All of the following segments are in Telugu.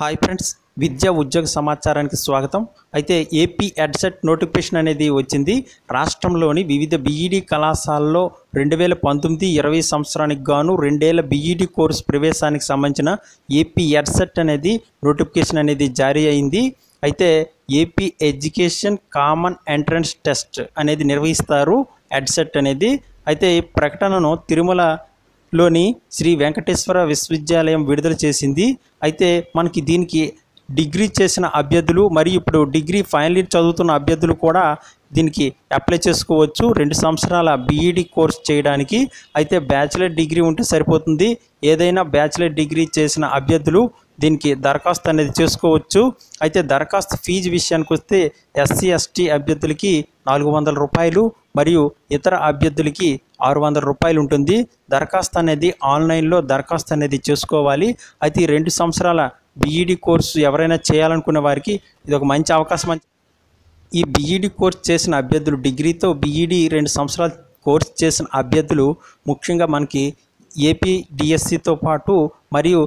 Hi friends, విద్యా ఉద్యోగ సమాచారానికి స్వాగతం. అయితే ఏపీ ఎడ్సెట్ నోటిఫికేషన్ అనేది వచ్చింది. రాష్ట్రంలోని వివిధ బీఈడీ కళాశాలలో రెండు వేల పంతొమ్మిది ఇరవై సంవత్సరానికి గాను రెండేళ్ళ బీఈడీ కోర్సు ప్రవేశానికి సంబంధించిన ఏపీ ఎడ్సెట్ అనేది నోటిఫికేషన్ అనేది జారీ అయింది. అయితే AP education common entrance test అనేది నిర్వహిస్తారు ఎడ్సెట్ అనేది. అయితే ఈ ప్రకటనను తిరుమల లోని శ్రీ వెంకటేశ్వర విశ్వవిద్యాలయం విడుదల చేసింది. అయితే మనకి దీనికి డిగ్రీ చేసిన అభ్యర్థులు మరియు ఇప్పుడు డిగ్రీ ఫైనల్ ఇయర్ చదువుతున్న అభ్యర్థులు కూడా దీనికి అప్లై చేసుకోవచ్చు. రెండు సంవత్సరాల బీఈడి కోర్స్ చేయడానికి అయితే బ్యాచిలర్ డిగ్రీ ఉంటే సరిపోతుంది. ఏదైనా బ్యాచిలర్ డిగ్రీ చేసిన అభ్యర్థులు దీనికి దరఖాస్తు అనేది చేసుకోవచ్చు. అయితే దరఖాస్తు ఫీజు విషయానికి వస్తే ఎస్సీ ఎస్టీ అభ్యర్థులకి నాలుగు వందల రూపాయలు మరియు ఇతర అభ్యర్థులకి ఆరు వందల రూపాయలు ఉంటుంది. దరఖాస్తు అనేది ఆన్లైన్లో దరఖాస్తు అనేది చేసుకోవాలి. అయితే రెండు సంవత్సరాల బీఈడి కోర్సు ఎవరైనా చేయాలనుకునే వారికి ఇది ఒక మంచి అవకాశం అని ఈ బీఈడి కోర్స్ చేసిన అభ్యర్థులు డిగ్రీతో బీఈడి రెండు సంవత్సరాలు కోర్స్ చేసిన అభ్యర్థులు ముఖ్యంగా మనకి ఏపీ డిఎస్సితో పాటు మరియు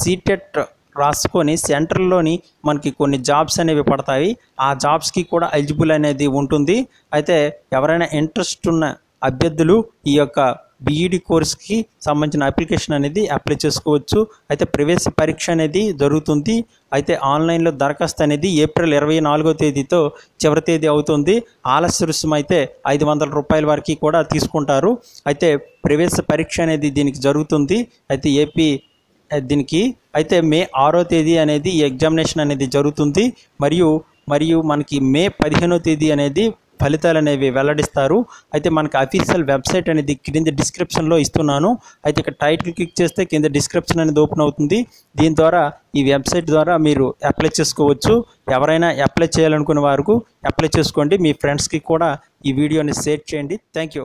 సీటెట్ రాసుకొని సెంటర్లోని మనకి కొన్ని జాబ్స్ అనేవి పడతాయి. ఆ జాబ్స్కి కూడా ఎలిజిబుల్ అనేది ఉంటుంది. అయితే ఎవరైనా ఇంట్రెస్ట్ ఉన్న అభ్యర్థులు ఈ యొక్క బీఈడి కోర్స్కి సంబంధించిన అప్లికేషన్ అనేది అప్లై చేసుకోవచ్చు. అయితే ప్రవేశ పరీక్ష అనేది జరుగుతుంది. అయితే ఆన్లైన్లో దరఖాస్తు అనేది ఏప్రిల్ ఇరవై నాలుగో తేదీతో చివరి తేదీ అవుతుంది. ఆలస్య రుసుము అయితే ఐదు వందల రూపాయల వరకు కూడా తీసుకుంటారు. అయితే ప్రవేశ పరీక్ష అనేది దీనికి జరుగుతుంది. అయితే ఏపీ దీనికి అయితే మే ఆరో తేదీ అనేది ఎగ్జామినేషన్ అనేది జరుగుతుంది. మరియు మరియు మనకి మే పదిహేనో తేదీ అనేది ఫలితాలు అనేవి వెల్లడిస్తారు. అయితే మనకి అఫీషియల్ వెబ్సైట్ అనేది కింద డిస్క్రిప్షన్లో ఇస్తున్నాను. అయితే ఇక్కడ టైటిల్ క్లిక్ చేస్తే కింద డిస్క్రిప్షన్ అనేది ఓపెన్ అవుతుంది. దీని ద్వారా ఈ వెబ్సైట్ ద్వారా మీరు అప్లై చేసుకోవచ్చు. ఎవరైనా అప్లై చేయాలనుకునే వారికి అప్లై చేసుకోండి. మీ ఫ్రెండ్స్కి కూడా ఈ వీడియోని షేర్ చేయండి. Thank you